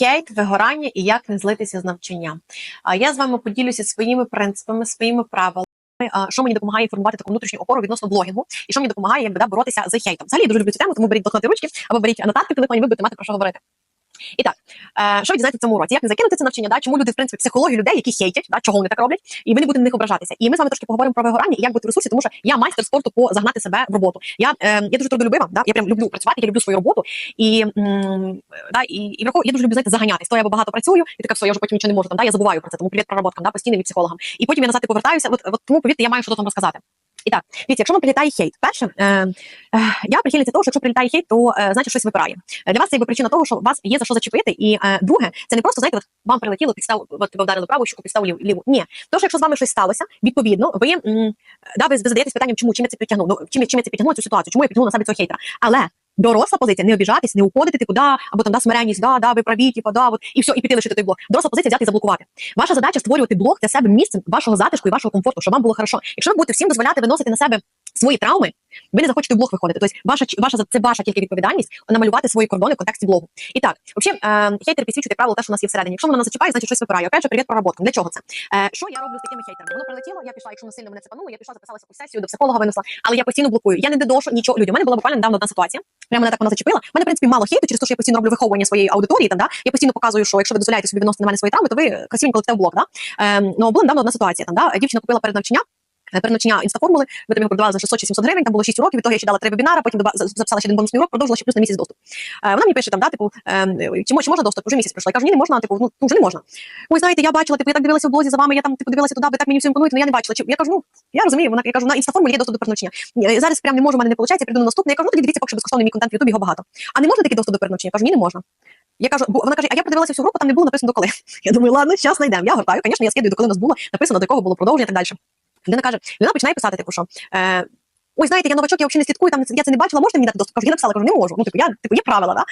хейт, вигорання і як не злитися з навчання. Я з вами поділюся своїми принципами, своїми правилами. Що мені допомагає формувати таку внутрішню опору відносно блогінгу, і що мені допомагає якби, да, боротися з хейтом. Взагалі я дуже люблю цю тему, тому беріть блокноти ручки або беріть нотатки в телефоні, ви будете мати про що говорити. І так, е, що ви дізнаєтеся в цьому уроці? Як не закинути це навчання? Да? Чому люди, в принципі, психологію людей, які хейтять, да? чого вони так роблять, і ви не будете на них ображатися. І ми з вами трошки поговоримо про вигорання і як бути в ресурсі, тому що я майстер спорту по загнати себе в роботу. Я, е, я дуже трудолюбива, да? я прям люблю працювати, я люблю свою роботу. І, м, да? і, і враховую, я дуже люблю знаєте, заганятись. То я багато працюю, і така все, я вже потім нічого не можу. Там, да? Я забуваю про це, тому привіт проработкам, да? постійно від психологам. І потім я назад і повертаюся. От, от тому повірте, я маю що тут вам розказати. І так, дивіться, якщо вам прилітає хейт, перше, е, е, я прихильниця того, що якщо прилітає хейт, то е, значить щось випирає. Для вас це якби причина того, що вас є за що зачепити. І е, друге, це не просто знаєте, от вам прилетіло підстав, от ви вдарили праву щуку, підстав ліву. Ні, то що якщо з вами щось сталося, відповідно, ви, м, да, ви задаєтесь питанням, чому чим я це підтягнув, ну чим, чим я це підтягнув цю ситуацію, чому я підтягнув на себе цього хейтера. Але Доросла позиція не обіжатись, не уходити, типу, да, або там да, смиренність, да, да, ви праві, типу, да, от, і все, і піти лишити той блок. Доросла позиція взяти і заблокувати. Ваша задача створювати блок для себе місцем вашого затишку і вашого комфорту, щоб вам було хорошо. Якщо ви будете всім дозволяти виносити на себе свої травми, ви не захочете в блог виходити. Тобто ваша ваша це ваша тільки відповідальність намалювати свої кордони в контексті блогу. І так, взагалі, е, хейтери підсвічують як правило те, що у нас є всередині. Якщо воно нас зачіпає, значить щось випирає. Опять же, привіт проработкам. Для чого це? Е, що я роблю з такими хейтерами? Воно прилетіло, я пішла, якщо воно сильно мене цепануло, я пішла, записалася в сесію до психолога, винесла, але я постійно блокую. Я не додошу нічого людям. У мене була буквально недавно одна ситуація. Прямо мене так вона зачепила. У мене, в принципі, мало хейту через те, що я постійно роблю виховування своєї аудиторії. Там, да? Я постійно показую, що якщо ви дозволяєте собі відносити на мене свої травми, то ви красивенько летите в блок. Да? Ем, ну, була недавно одна ситуація. Там, да? Дівчина купила перед навчання Е, Передночення інстаформули, ми там його продавали за 600 чи 700 гривень, там було 6 уроків, від того я ще дала три вебінари, потім записала ще один бонусний урок, продовжила ще плюс на місяць доступ. Е, Вона мені пише там, да, типу, ем, чи, можна доступ? Уже місяць пройшла. Я кажу, ні, не можна, типу, ну, ну, вже не можна. Ой, знаєте, я бачила, типу, я так дивилася в блозі за вами, я там типу, дивилася туди, ви так мені всім імпонуєте, але я не бачила. Чи, я кажу, ну, я розумію, вона, я кажу, на інстаформулі є доступ до передночення. Ні, Зараз прям не можу, в мене не виходить, я прийду на наступний. Я кажу, ну, тоді дивіться, поки що безкоштовний мій контент в Ютубі, його багато. А не можна такий доступ до передночення? Я кажу, ні, не можна. Я кажу, бо вона каже, а я продивилася всю групу, там не було написано до коли. Я думаю, ладно, зараз знайдемо. Я гортаю. Звісно, я скидаю, до коли у нас було написано, до якого було продовження і так далі. Людина каже, людина починає писати, типу, що е, ой, знаєте, я новачок, я взагалі не слідкую, там я це не бачила, можете мені дати доступ? Кажу, я написала, кажу, не можу. Ну, типу, я типу, є правила, да?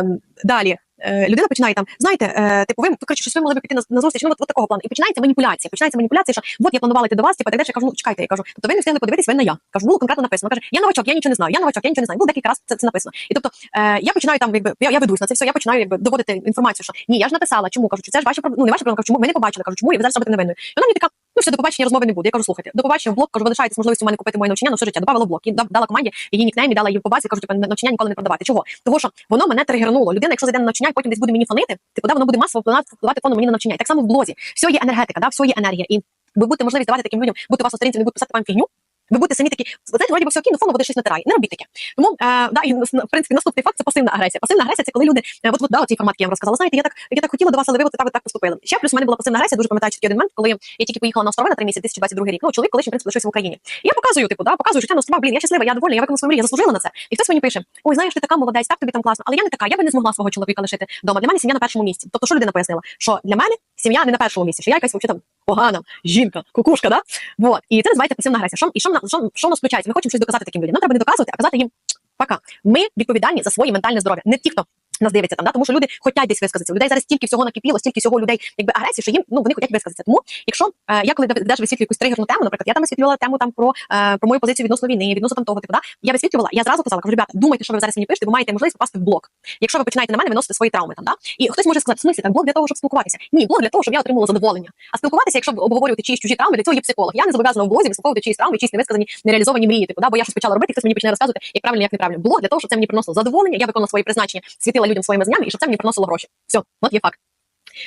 Е, далі. е, Людина починає там, знаєте, е, типу, ви коротше, щось ви могли б піти на, на зустріч, ну от, от такого плану. І починається маніпуляція. Починається маніпуляція, що от я планувала йти до вас, типу, так далі. Я кажу, ну чекайте, я кажу, тобто ви не встигли подивитись, ви на я. Кажу, було конкретно написано. Каже, я новачок, я нічого не знаю, я новачок, я нічого не знаю. Було декілька разів це, це написано. І тобто е, я починаю там, якби я, я ведусь на це все, я починаю якби доводити інформацію, що ні, я ж написала, чому кажу, це ж проб- ну, не ваші проблеми, кажу, чому ви не побачили, кажу, чому і ви зараз робите невинною. І вона мені така, ну все, до побачення розмови не буде. Я кажу, слухайте, до побачення в блок, кажу, ви лишаєтесь можливістю у мене купити моє навчання на все життя. Добавила в блок, і дала команді її нікнейм, і дала її по базі, кажу, типу, навчання ніколи не продавати. Чого? Тому що воно мене тригернуло. Людина, якщо зайде на навчання, і потім десь буде мені фонити, типу, да, воно буде масово впливати, впливати фоном мені на навчання. І так само в блозі. Все є енергетика, да, все є енергія. І ви будете можливість давати таким людям, бути у вас на сторінці, не будуть писати вам фігню. Ви будете самі такі, знаєте, вроді би все окей, но фоном буде щось натирає. Не робіть таке. Тому е, да, і в принципі наступний факт це пасивна агресія. Пасивна агресія це коли люди, е, от, от да, цей формат, я вам розказала. Знаєте, я так я так хотіла до вас, але ви от так, от так поступили. Ще плюс у мене була пасивна агресія. Дуже пам'ятаю такий один момент, коли я тільки поїхала на острова на три місяці, 2022 рік. Ну, чоловік колишній в принципі лишився в Україні. І я показую, типу, да, показую життя на островах. Блін, я щаслива, я довольна, я виконала свою мрію, я заслужила на це. І хтось мені пише: Ой, знаєш, ти така молодець, так тобі там класно. Але я не така, я би не змогла свого чоловіка лишити вдома. Для мене сім'я на першому місці. Тобто, що людина пояснила? Що для мене сім'я не на першому місці, що я якась вообще там погана жінка, кукушка, да? Вот. І це називається пасивна агресія. Що, і що, що, що в нас включається? Ми хочемо щось доказати таким людям. Нам треба не доказувати, а казати їм пока. Ми відповідальні за своє ментальне здоров'я. Не ті, хто нас дивиться там, да? тому що люди хочуть десь висказатися. У людей зараз стільки всього накипіло, стільки всього людей, якби агресії, що їм ну вони хочуть висказатися. Тому, якщо е, я коли теж висвітлюю якусь тригерну тему, наприклад, я там висвітлювала тему там про, е, про мою позицію відносно війни, відносно там того, типу, да? я висвітлювала, я зразу казала, кажу, ребята, думайте, що ви зараз мені пишете, ви маєте можливість попасти в блок. Якщо ви починаєте на мене виносити свої травми там, да? І хтось може сказати, в смислі, так блок для того, щоб спілкуватися. Ні, блок для того, щоб я отримала задоволення. А спілкуватися, якщо обговорювати чиїсь чужі травми, для цього є психолог. Я не зобов'язана в блозі вислуховувати чиїсь травми, чиїсь невисказані, нереалізовані мрії. Типу, да? бо я щось почала робити, хтось мені почне розказувати, як правильно, як неправильно. Блок для того, щоб це мені приносило задоволення, я виконала свої призначення, світила людям своїми знаннями, і щоб це мені приносило гроші. Все, от є факт.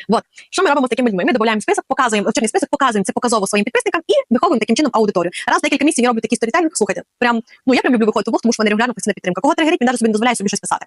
Вот. Що ми робимо з такими людьми? Ми додаємо список, показуємо чорний список, показуємо це показово своїм підписникам і виховуємо таким чином аудиторію. Раз декілька місяців я роблю такий сторітелінг, слухайте, прям ну я прям люблю виходити блог, тому що мене регулярно постійна підтримка. Кого тригерить, він навіть собі не дозволяє собі щось писати.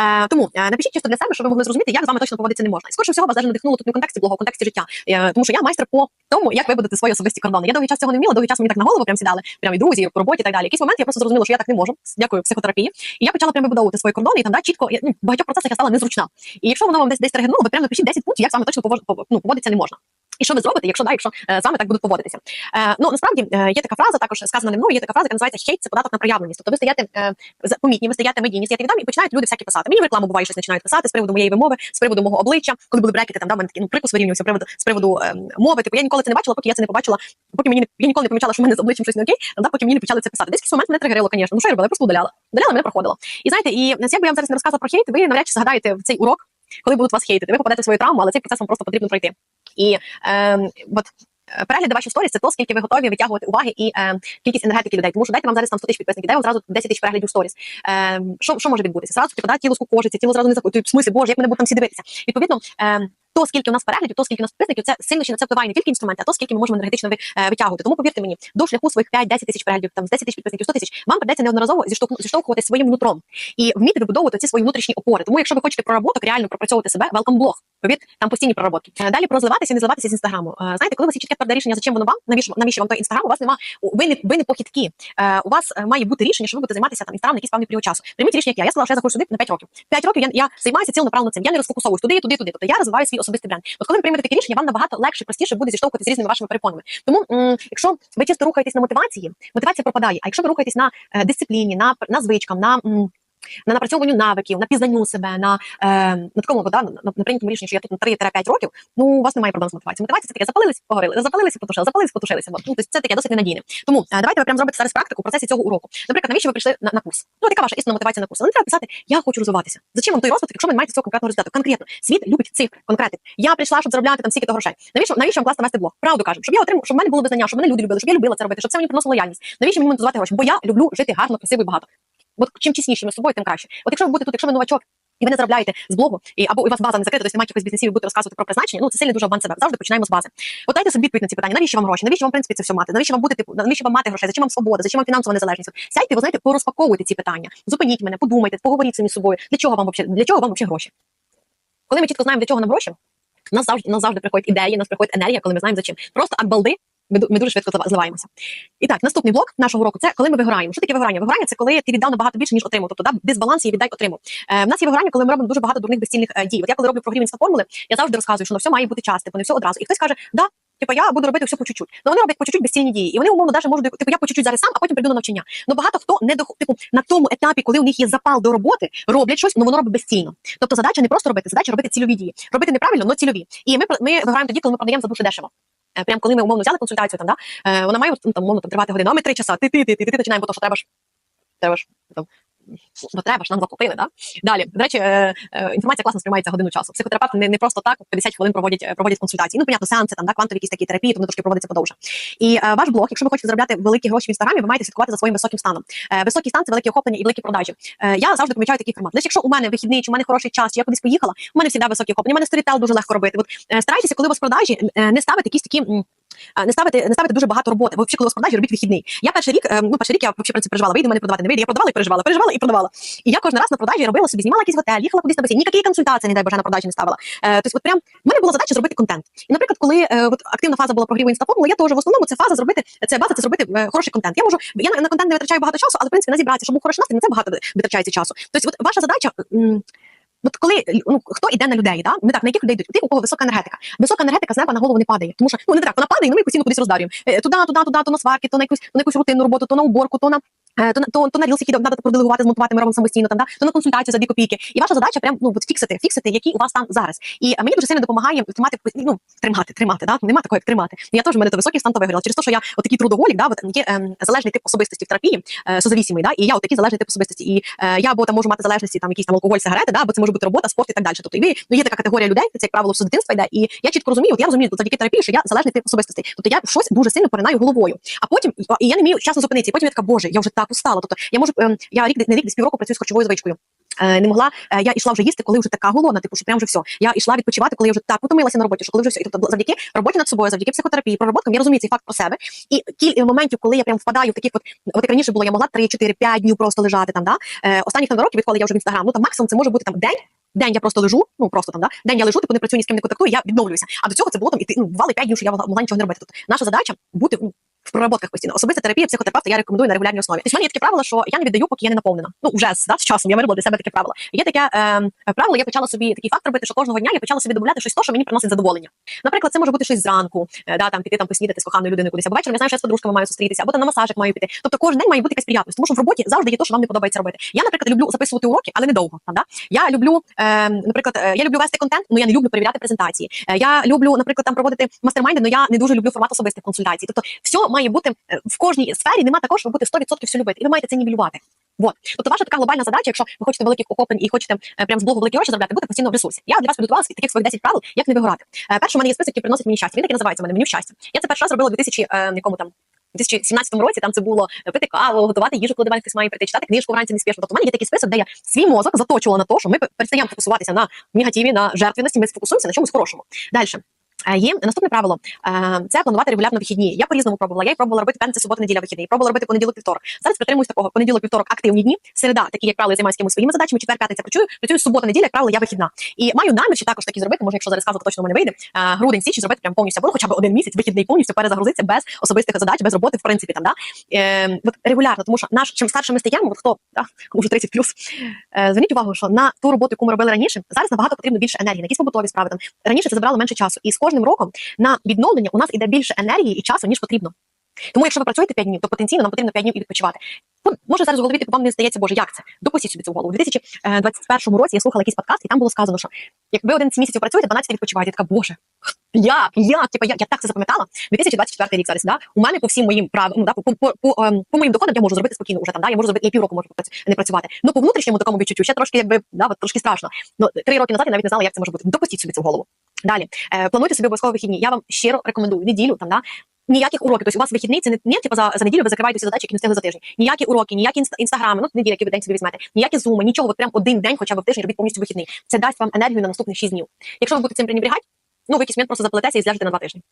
Е, тому е, напишіть чисто для себе, щоб ви могли зрозуміти, як з вами точно поводитися не можна. І скоріше всього вас навіть надихнуло тут не в контексті блогу, в контексті життя. Е, тому що я майстер по тому, як вибудити свої особисті кордони. Я довгий час цього не вміла, довгий час мені так на голову прям сідали, прям і друзі, і по роботі і так далі. Якийсь момент я просто зрозуміла, що я так не можу. Дякую психотерапії. І я почала прям вибудовувати свої кордони, і там да, чітко я, ну, в багатьох процесах я стала незручна. І якщо воно вам десь десь тригернуло, ви прямо напишіть 10 пунктів, як саме точно ну, поводитися не можна. І що ви зробите, якщо да, якщо е, з вами так будуть поводитися? Е, ну насправді е, є така фраза, також сказана не мною, є така фраза, яка називається хейт, це податок на проявленість. Тобто ви стаєте е, помітні, ви стаєте медійні, стаєте відомі, і починають люди всякі писати. Мені в рекламу буває щось починають писати з приводу моєї вимови, з приводу мого обличчя, коли були брекети, там да, в мене такий ну, прикус вирівнювався приводу з приводу е, мови. Типу я ніколи це не бачила, поки я це не побачила, поки мені не я ніколи не помічала, що в мене з обличчям щось не окей, да, поки мені не почали це писати. Десь якийсь момент мене тригерило, звісно. Ну що я робила? Я просто удаляла. Удаляла, мене проходило. І знаєте, і якби я вам зараз не розказала про хейт, ви навряд чи згадаєте в цей урок. Коли будуть вас хейтити. Ви попадете в свою травму, але цей процес вам просто потрібно пройти. І е, от перегляди ваші сторіс це то, скільки ви готові витягувати уваги і е, кількість енергетики людей. Тому що дайте вам зараз там 100 тисяч підписників, дай вам зразу 10 тисяч переглядів сторіс. Е, що, що може відбутися? Зразу типу, да, тіло скукожиться, тіло зразу не захоче. В смислі, боже, як мене будуть там всі дивитися. Відповідно, е, то, скільки у нас переглядів, то скільки у нас підписників, це сильно ще на це впливає не тільки інструменти, а то скільки ми можемо енергетично е, витягувати. Тому повірте мені, до шляху своїх 5-10 тисяч переглядів, там з 10 тисяч підписників, 100 тисяч, вам придеться неодноразово зіштовхувати своїм нутром і вміти вибудовувати ці свої внутрішні опори. Тому, якщо ви хочете проработок, реально пропрацьовувати себе, welcome блог. Повірте, там постійні проработки. Е, Далі про зливатися, не зливатися з інстаграму. Е, Знаєте, коли у вас є чітке тверде рішення, зачем воно вам, навіщо навіщо вам той інстаграм? У вас нема ви не ви не похідкі. Е, У вас має бути рішення, що ви будете займатися там інстаграм на якийсь певний період часу. Прийміть рішення, як я. Я сказала, що я заходжу сюди на 5 років. 5 років я, я займаюся цілонаправленно цим. Я не розфокусовуюсь туди, туди, туди. Тобто я розвиваю свій особистий бренд. От коли ви приймете таке рішення, вам набагато легше, простіше буде зіштовхуватися з різними вашими перепонами. Тому, якщо ви чисто рухаєтесь на мотивації, мотивація пропадає. А якщо ви рухаєтесь на дисципліні, на, на звичкам, на на напрацьовуванню навиків, на пізнанню себе, на, е, на такому да, на, на прийнятому рішенні, що я тут на 3-5 років, ну у вас немає проблем з мотивацією. Мотивація це таке запалились, погорили, запалилися, потушили, запалились, потушилися. Ну, тобто це таке досить ненадійне. Тому е, давайте ви прямо зробите зараз практику в процесі цього уроку. Наприклад, навіщо ви прийшли на, на курс? Ну, яка ваша істинна мотивація на курс? Але не треба писати, я хочу розвиватися. Зачем вам той розвиток, якщо ви не маєте цього конкретного результату? Конкретно, світ любить цифри, конкретик. Я прийшла, щоб заробляти там стільки то грошей. Навіщо, навіщо вам класно вести блог? Правду кажу, щоб я отримав, щоб в мене було визнання, щоб мене люди любили, щоб я любила це робити, щоб це мені приносило лояльність. Навіщо мені монетизувати гроші? Бо я люблю жити гарно, красиво і багато. От чим чесніше ми з собою, тим краще. От якщо ви будете тут, якщо ви новачок. І ви не заробляєте з блогу, і або у вас база не закрита, тобто немає якихось бізнесів, і будете розказувати про призначення. Ну це сильно дуже обман себе. Завжди починаємо з бази. От дайте собі відповідь на ці питання. Навіщо вам гроші? Навіщо вам в принципі це все мати? Навіщо вам бути типу? Навіщо вам мати грошей? Зачем вам свобода? Зачем вам фінансова незалежність? Сядьте, ви знаєте, порозпаковуйте ці питання. Зупиніть мене, подумайте, поговоріть самі з собою. Для чого вам вообще? Для чого вам вообще гроші? Коли ми чітко знаємо, для чого нам гроші, нас завжди нас завжди приходять ідеї, нас приходить енергія, коли ми знаємо за чим. Просто от балди ми, дуже швидко зливаємося. І так, наступний блок нашого року це коли ми вигораємо. Що таке вигорання? Вигорання це коли ти віддав набагато більше, ніж отримав. Тобто да, дисбаланс і віддай отримав. Е, в нас є вигорання, коли ми робимо дуже багато дурних безцільних е, дій. От я коли роблю прогрів формули, я завжди розказую, що на все має бути час, типу не все одразу. І хтось каже, да. Типу, я буду робити все по чуть-чуть. Ну вони роблять по чуть-чуть безцільні дії. І вони умовно навіть можуть типу, я по чуть-чуть зараз сам, а потім прийду на навчання. Ну багато хто не до типу на тому етапі, коли у них є запал до роботи, роблять щось, ну воно робить безцільно. Тобто задача не просто робити, задача робити цільові дії. Робити неправильно, але цільові. І ми ми виграємо тоді, коли ми продаємо за дуже дешево. Е, Прям коли ми умовно взяли консультацію, там да е, вона має ну, там умовно там, тривати годину, а ми три часа. Ти ти ти ти ти починаємо, бо то що треба ж треба ж там. Ну, треба ж нам заплатили, да? Далі, до речі, е, е, інформація класно сприймається годину часу. Психотерапевти не, не просто так 50 хвилин проводять, е, проводять консультації. Ну, понятно, сеанси там, да, квантові якісь такі терапії, тому трошки проводиться подовше. І е, ваш блог, якщо ви хочете заробляти великі гроші в інстаграмі, ви маєте слідкувати за своїм високим станом. Е, високий стан це великі охоплення і великі продажі. Е, я завжди помічаю такий формат. Лише якщо у мене вихідний, чи у мене хороший час, чи я кудись поїхала, у мене завжди високі охоплення, у мене сторітел дуже легко робити. От е, старайтеся, коли у вас продажі, е, не ставити якісь такі. Не ставити, не ставити дуже багато роботи. Ви взагалі, коли у вас продажі, робіть вихідний. Я перший рік, е, ну перший рік я взагалі в принципі переживала, вийде мене продавати, не вийде. Я продавала і переживала, переживала і продавала. І я кожен раз на продажі робила собі, знімала якийсь готель, їхала кудись на басейн, ніякі консультації, не дай боже, на продажі не ставила. Е, тобто, от прям в мене була задача зробити контент. І, наприклад, коли е, от активна фаза була прогріву інстаформули, я теж в основному це фаза зробити, це база, це зробити е, хороший контент. Я можу, я на, на контент не витрачаю багато часу, але в принципі на зібратися, щоб був хороший настрій, на це багато витрачається часу. Тобто, от ваша задача. От коли ну хто йде на людей, да? Ми так на яких людей йдуть? Тих, у кого висока енергетика. Висока енергетика з неба на голову не падає. Тому що ну не так, вона падає, ну ми постійно кудись роздарюємо. Е, Туди, туди, туди, то на сварки, то на якусь, на якусь рутинну роботу, то на уборку, то на. Е, То, то, то на рілс, які треба проделегувати, змонтувати, ми самостійно, там, да? то на консультацію за дві копійки. І ваша задача прям ну, фіксити, фіксити, який у вас стан зараз. І е, мені дуже сильно допомагає тримати, ну, тримати, тримати, да? нема такого, як тримати. Я теж в мене то високий стан то виграла. Через те, що я от такий трудоголік, да? от, є ем, залежний тип особистості в терапії, е, созавісімий, да? і я от такий залежний тип особистості. І е, я або там можу мати залежності, там якісь там алкоголь, сигарети, да? або це може бути робота, спорт і так далі. Тобто і ви, ну, є така категорія людей, це як правило все дитинства йде. І я чітко розумію, от я розумію от завдяки терапії, що я залежний тип особистостей. Тобто я щось дуже сильно поринаю головою. А потім і я не вмію часно зупинитися. І потім я така, боже, я вже так устала. Тобто я можу ем, я рік не рік десь півроку працюю з харчовою звичкою. Е, не могла, е, я йшла вже їсти, коли вже така голодна, типу, що прям вже все. Я йшла відпочивати, коли я вже так утомилася на роботі, що коли вже все. І тобто, завдяки роботі над собою, завдяки психотерапії, пророботкам, я розумію цей факт про себе. І кіль моментів, коли я прям впадаю в таких, от, от як раніше було, я могла 3, 4, 5 днів просто лежати там. Да? Е, останніх там років, відколи я вже в інстаграм, ну там максимум це може бути там день. День я просто лежу, ну просто там, да? День я лежу, типу не працюю ні з ким не контактую, я відновлююся. А до цього це було там іти, ну, бували 5 днів, що я могла нічого не робити. Тобто наша задача бути ну, в проработках постійно. Особиста терапія, психотерапевта я рекомендую на регулярній основі. Тобто в мене є таке правило, що я не віддаю, поки я не наповнена. Ну, вже да, з часом я виробила для себе таке правило. Є таке е, правило, я почала собі такий факт робити, що кожного дня я почала собі додати щось то, що мені приносить задоволення. Наприклад, це може бути щось зранку, е, да, там піти там поснідати з коханою людиною кудись, або вечором я знаю, що я з подружками маю зустрітися, або там на масажик маю піти. Тобто кожен день має бути якась приятність, тому що в роботі завжди є те, що вам не подобається робити. Я, наприклад, люблю записувати уроки, але недовго. Там, да? Я люблю, е, наприклад, я люблю вести контент, але я не люблю перевіряти презентації. Е, я люблю, наприклад, там проводити мастермайди, але я не дуже люблю формат особистих консультацій. Тобто, все має бути е, в кожній сфері, нема щоб ви будете 100% все любити, і ви маєте це нівелювати. Вот. Тобто ваша така глобальна задача, якщо ви хочете великих охоплень і хочете е, прям з блогу великі гроші заробляти, бути постійно в ресурсі. Я для вас підготувала таких своїх 10 правил, як не вигорати. Е, перше, у мене є список, який приносить мені щастя. Він так і називається у мене меню щастя. Я це перший раз робила у 2000, е, якому там. 2017 році там це було е, пити каву, готувати їжу, коли до мене хтось має прийти, читати книжку вранці неспішно. Тобто в мене є такий список, де я свій мозок заточувала на те, що ми перестаємо фокусуватися на негативі, на жертвеності, ми сфокусуємося на чомусь хорошому. Далі. Є наступне правило це планувати регулярно вихідні. Я по-різному пробувала. Я й пробувала робити п'ятниця, субота, неділя вихідний. Пробувала робити понеділок, вівторок. Зараз притримуюсь такого понеділок, вівторок, активні дні. Середа, такі як правило, я займаюся якимись своїми задачами. Четвер, п'ятниця працюю. Працюю субота, неділя, як правило, я вихідна. І маю намір також такі зробити. Може, якщо зараз сказати, точно мене вийде. Грудень січень зробити прям повністю або хоча б один місяць вихідний повністю перезагрузитися без особистих задач, без роботи, в принципі, там да е, от регулярно, тому що наш чим старше ми стаємо, от хто да, вже 30 плюс. Е, зверніть увагу, що на ту роботу, яку ми робили раніше, зараз набагато потрібно більше енергії, на якісь побутові справи. Там раніше це забрало менше часу, і з кожним роком на відновлення у нас іде більше енергії і часу, ніж потрібно. Тому, якщо ви працюєте 5 днів, то потенційно нам потрібно 5 днів і відпочивати. Може зараз в голові типу, вам не здається, боже, як це? Допустіть собі це в голову. У 2021 році я слухала якийсь подкаст, і там було сказано, що як ви 11 місяців працюєте, 12 відпочиваєте. Я така, боже, як? Як? Типу, я, я так це запам'ятала. 2024 рік зараз, да? У мене по всім моїм правилам, ну, да, по, по, по, ем, по моїм доходам я можу зробити спокійно вже там, да? я можу зробити, я півроку можу не працювати. Ну, по внутрішньому такому відчуттю ще трошки, якби, да, от, трошки страшно. Ну, три роки назад я навіть не знала, як це може бути. Допустіть собі це в голову. Далі, е, плануйте собі обов'язково вихідні. Я вам щиро рекомендую неділю там, да, ніяких уроків. Тобто у вас вихідний це не, не типу, за, за неділю ви закриваєте всі задачі, які не встигли за тиждень. Ніякі уроки, ніякі інстаграми, ну неділя, які ви день собі візьмете, ніякі зуми, нічого, от прям один день, хоча б в тиждень робіть повністю вихідний. Це дасть вам енергію на наступних 6 днів. Якщо ви будете цим пренебрігати, ну ви якийсь момент просто заплетеся і зляжете на два тижні.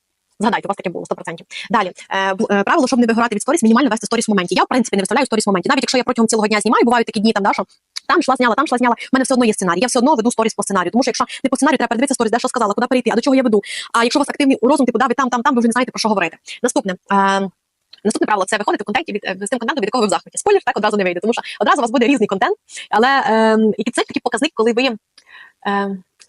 Згадайте, у вас таке було 100%. Далі е, е, правило, щоб не вигорати від сторіс, мінімально вести сторіс в моменті. Я в принципі не виставляю сторіс в моменті. Навіть якщо я протягом цілого дня знімаю, бувають такі дні там, да, що там йшла, зняла, там йшла, зняла. У мене все одно є сценарій. Я все одно веду сторіс по сценарію. Тому що якщо не по сценарію, треба передивитися сторіс, де що сказала, куди перейти, а до чого я веду. А якщо у вас активний розум, типу, да, ви там, там, там, ви вже не знаєте про що говорити. Наступне. Е, Наступне правило це виходити в контенті від е, з тим контентом, від якого ви в захваті. Спойлер так одразу не вийде, тому що одразу у вас буде різний контент, але е, і це такий показник, коли ви е,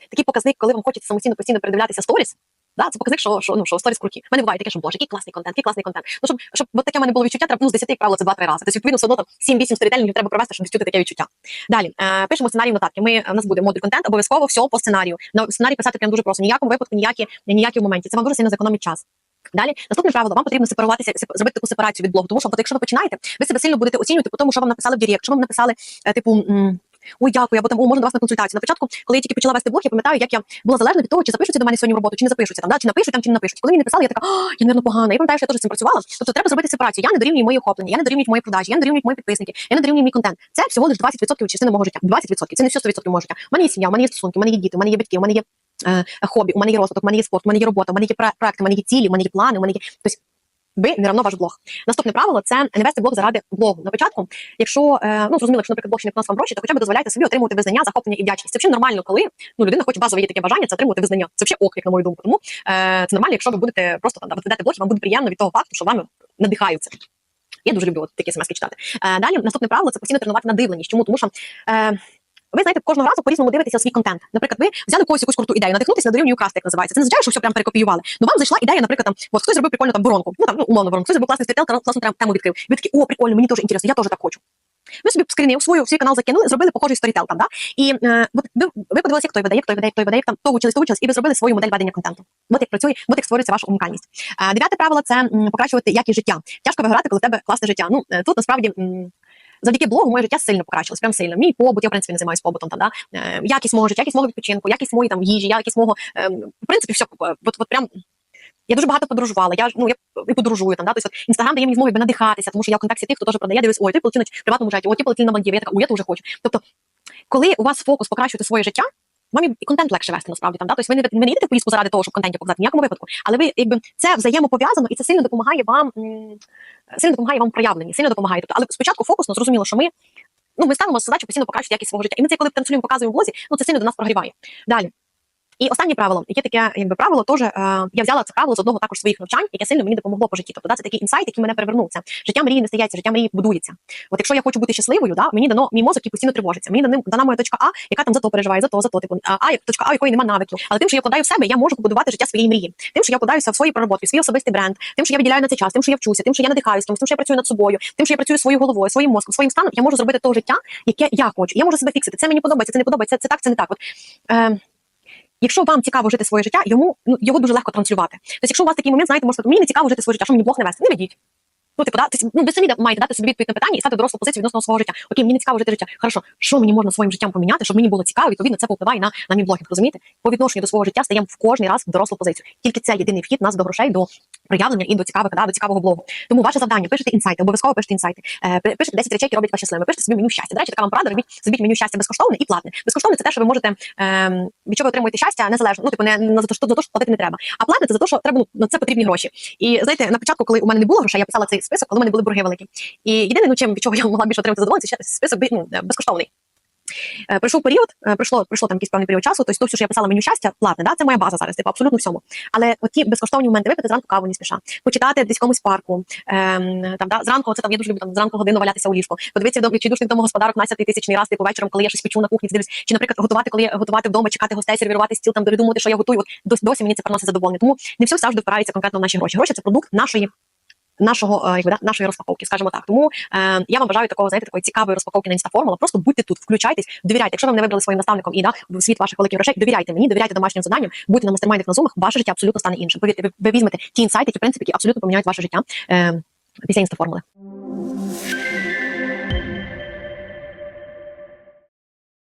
такий показник, коли вам хочеться самостійно постійно передивлятися сторіс. Да, це показник, що, що, ну, що сторіс круті. У мене буває таке, що боже, який класний контент, який класний контент. Ну, щоб, щоб от таке в мене було відчуття, треба ну, з 10 як правило, це 2-3 рази. Тобто, відповідно, все одно там 7-8 сторітелінгів треба провести, щоб відчути таке відчуття. Далі е, пишемо сценарій нотатки. Ми у нас буде модуль контент, обов'язково все по сценарію. На сценарій писати прям дуже просто. Ніякому випадку, ніякі, ніякі моменті. Це вам дуже сильно зекономить час. Далі наступне правило, вам потрібно сепаруватися, зробити таку сепарацію від блогу. Тому що, якщо ви починаєте, ви себе сильно будете оцінювати по тому, що вам написали в Дірект, що вам написали, е, типу. Ой, дякую, або там о, можна до вас на консультацію. На початку, коли я тільки почала вести блог, я пам'ятаю, як я була залежна від того, чи запишуться до мене сьогодні в роботу, чи не запишуться там, да? чи напишуть там, чи не напишуть. Коли мені написали, я така, «А, я нервно погана. Я пам'ятаю, що я теж з цим працювала. Тобто треба зробити сепарацію. Я не дорівнюю мої охоплення, я не дорівнюю мої продажі, я не дорівнюю мої підписники, я не дорівнюю мій контент. Це всього лише 20% частини мого життя. 20%. Це не все 100% мого життя. У мене є сім'я, у мене є стосунки, у мене є діти, у мене є батьки, у мене є е, хобі, у мене є розвиток, у мене є спорт, у мене є робота, у мене є проекти, у мене є цілі, у мене є плани, у мене є. Тобто ви не равно ваш блог. Наступне правило це не вести блог заради блогу. На початку, якщо е, ну зрозуміло, якщо, наприклад, блог ще не приносить вам гроші, то хоча б дозволяйте собі отримувати визнання, захоплення і вдячність. Це взагалі нормально, коли ну людина хоче базове є таке бажання, це отримувати визнання. Це взагалі ок, як на мою думку. Тому е, це нормально, якщо ви будете просто там ведете блог, і вам буде приємно від того факту, що вами надихаються. Я дуже люблю от такі смс читати. Е, далі наступне правило це постійно тренувати надивленість. Чому? Тому що е, ви знаєте, кожного разу по-різному дивитеся свій контент. Наприклад, ви взяли когось якусь круту ідею, надихнутися на дорівнюю украсти, як називається. Це не означає, що все прям перекопіювали. Ну вам зайшла ідея, наприклад, там от хтось зробив прикольну там воронку. Ну там ну, умовно воронку, хтось зробив класний стрітел, класну тему відкрив. Ви такі, о, прикольно, мені теж інтересно, я теж так хочу. Ви собі скрінив свою свій канал закинули, зробили похожий сторітел там, да? І е, от ви, ви подивилися, як той веде, як той веде, як той веде, як там того учились, того учились, і ви зробили свою модель ведення контенту. От як працює, от як створюється ваша унікальність. Е, дев'яте правило це м, покращувати якість життя. Тяжко виграти, коли в тебе класне життя. Ну е, тут насправді. м, Завдяки блогу моє життя сильно покращилось, прям сильно. Мій побут, я в принципі не займаюся побутом там, да? е, якість мого життя, якість мого відпочинку, якість моєї там їжі, якість мого е, в принципі, все от, от прям. Я дуже багато подорожувала. Я ну я і подорожую там. Да? Тобто інстаграм дає мені змогу надихатися, тому що я в контакті тих, хто теж продає, дивлюсь, ой, ти полетів на приватному житті, ой, ти полетів на Мальдіві, Я така, ой, я теж хочу. Тобто, коли у вас фокус покращувати своє життя. Вам і і контент легше вести насправді там, да? Тобто ви не, ви не їдете в поїздку заради того, щоб контентів показати, в ніякому випадку. Але ви якби це взаємопов'язано і це сильно допомагає вам сильно допомагає вам проявленні, сильно допомагає. Тобто, але спочатку фокусно зрозуміло, що ми ну ми ставимо задачу постійно покращити якість свого життя. І ми це коли танцюємо, показуємо в блозі, ну це сильно до нас прогріває. Далі. І останнє правило, яке таке, якби правило, теж е, я взяла це правило з одного також своїх навчань, яке сильно мені допомогло по житті. Тобто да, це такий інсайт, який мене перевернув. Це життя мрії не стається, життя мрії будується. От якщо я хочу бути щасливою, да, мені дано мій мозок, який постійно тривожиться. Мені дана, дана моя точка А, яка там за то переживає, за то, за то, типу, а, як точка А, якої немає навиків. Але тим, що я вкладаю в себе, я можу побудувати життя своєї мрії. Тим, що я вкладаюся в свої пророботки, в свій особистий бренд, тим, що я виділяю на це час, тим, що я вчуся, тим, що я надихаюся, тим, що я працюю над собою, тим, що я працюю своєю головою, своїм мозком, своїм станом, я можу зробити того життя, яке я хочу. Я можу себе фіксити. Це мені подобається, це не подобається, це так, це не так. От, е, Якщо вам цікаво жити своє життя, йому ну його дуже легко транслювати. Тобто, якщо у вас такий момент, знаєте, можете мені не цікаво жити своє життя, що мені блог не вести, не ведіть. Ну, типу, да, ну, ви самі маєте дати собі відповідь на питання і стати дорослу позицію відносно свого життя. Окей, мені не цікаво жити життя. Хорошо, що мені можна своїм життям поміняти, щоб мені було цікаво, відповідно, це повпливає на, на мій блогінг. Розумієте? По відношенню до свого життя стаємо в кожний раз в дорослу позицію. Тільки це єдиний вхід нас до грошей, до проявлення і до цікавих, да, до цікавого блогу. Тому ваше завдання пишете інсайти, обов'язково пишете інсайти. Е, пишете 10 речей, які роблять вас щасливими. Пишете собі меню щастя. До речі, така вам порада, робіть собі меню щастя безкоштовне і платне. Безкоштовне це те, що ви можете ем, від чого ви отримуєте щастя, незалежно. Ну, типу, не, не за те, що за те, що платити не треба. А платне це за те, що треба ну, це потрібні гроші. І знаєте, на початку, коли у мене не було грошей, я писала цей список, коли у мене були борги великі. І єдине, ну чим від чого я могла більше отримати задоволення, це список ну, безкоштовний. Е, Пройшов період, е, пройшло, пройшло там якийсь певний період часу. Тобто, то, все, що я писала меню щастя, платне, да, це моя база зараз, типу, абсолютно всьому. Але от ті безкоштовні моменти випити зранку каву не спіша, почитати десь комусь парку. Ем, там да, зранку, це там я дуже люблю там зранку годину валятися у ліжку. Подивитися вдома, чи душник домогосподарок на тисячний раз, типу вечором, коли я щось печу на кухні, дивлюсь, чи, наприклад, готувати, коли я готувати вдома, чекати гостей, сервірувати стіл, там передумати, що я готую. От досі мені це приносить задоволення. Тому не все завжди впирається конкретно в наші гроші. Гроші це продукт нашої. Нашого е, якби, да, нашої розпаковки, скажімо так. Тому е, я вам бажаю такого, знаєте, такої цікавої розпаковки на інстаформула. Просто будьте тут, включайтесь, довіряйте. Якщо вам не вибрали своїм наставником і да, в світ ваших великих грошей, довіряйте мені, довіряйте домашнім заданням, будьте на мастермайдах на зумах, ваше життя абсолютно стане іншим. Повірте, ви, ви візьмете ті інсайти, ті принципи, які абсолютно поміняють ваше життя е, після інстаформули.